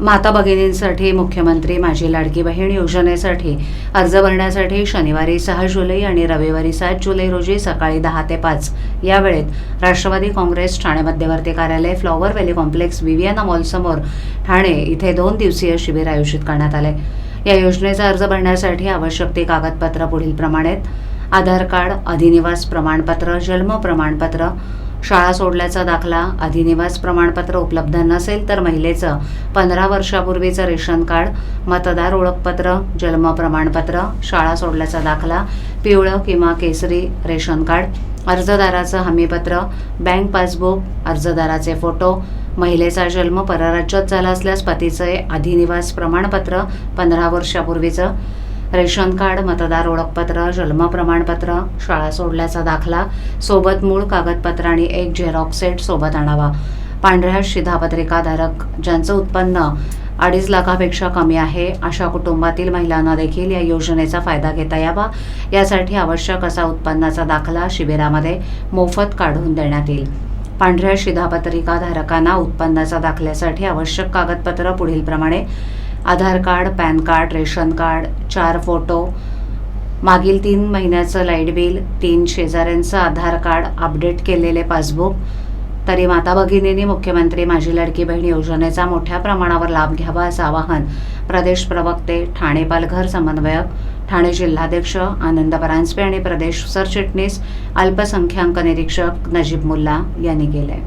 माता भगिनींसाठी मुख्यमंत्री माझी लाडकी बहीण योजनेसाठी अर्ज भरण्यासाठी शनिवारी सहा जुलै आणि रविवारी सात जुलै रोजी सकाळी दहा ते पाच या वेळेत राष्ट्रवादी काँग्रेस ठाणे मध्यवर्ती कार्यालय फ्लॉवर व्हॅली कॉम्प्लेक्स विवियाना मॉलसमोर ठाणे इथे दोन दिवसीय शिबिर आयोजित करण्यात आले. या योजनेचा अर्ज भरण्यासाठी आवश्यक ती कागदपत्र पुढील प्रमाणे आधार कार्ड अधिनिवास प्रमाणपत्र जन्म प्रमाणपत्र शाळा सोडल्याचा दाखला अधिनिवास प्रमाणपत्र उपलब्ध नसेल तर महिलेचं पंधरा वर्षापूर्वीचं रेशन कार्ड मतदार ओळखपत्र जन्म प्रमाणपत्र शाळा सोडल्याचा दाखला पिवळं किंवा केसरी रेशन कार्ड अर्जदाराचं हमीपत्र बँक पासबुक अर्जदाराचे फोटो महिलेचा जन्म परराज्यात झाला असल्यास पतीचे अधिनिवास प्रमाणपत्र पंधरा वर्षापूर्वीचं रेशन कार्ड मतदार ओळखपत्र जन्म प्रमाणपत्र शाळा सोडल्याचा दाखला सोबत मूळ कागदपत्र आणि एक झेरॉक्स सेट सोबत आणावा. पांढऱ्या शिधापत्रिकाधारक ज्यांचं उत्पन्न अडीच लाखापेक्षा कमी आहे अशा कुटुंबातील महिलांना देखील या योजनेचा फायदा घेता यावा. यासाठी आवश्यक असा उत्पन्नाचा दाखला शिबिरामध्ये मोफत काढून देण्यात येईल. पांढऱ्या शिधापत्रिकाधारकांना उत्पन्नाचा दाखल्यासाठी आवश्यक कागदपत्र पुढीलप्रमाणे Aadhaar card PAN card ration card चार फोटो. मागील तीन महिन्याचं लाइट बिल तीन शेजाऱ्यांचं आधार कार्ड अपडेट केलेले पासबुक. तरी माता भगिनींनी मुख्यमंत्री माझी लडकी बहीण योजनेचा मोठ्या प्रमाणावर लाभ घ्यावा असं आवाहन प्रदेश प्रवक्ते ठाणे पालघर समन्वयक ठाणे जिल्हाध्यक्ष आनंद परांजपे आणि प्रदेश सरचिटणीस अल्पसंख्याक निरीक्षक नजीब मुल्ला यांनी केले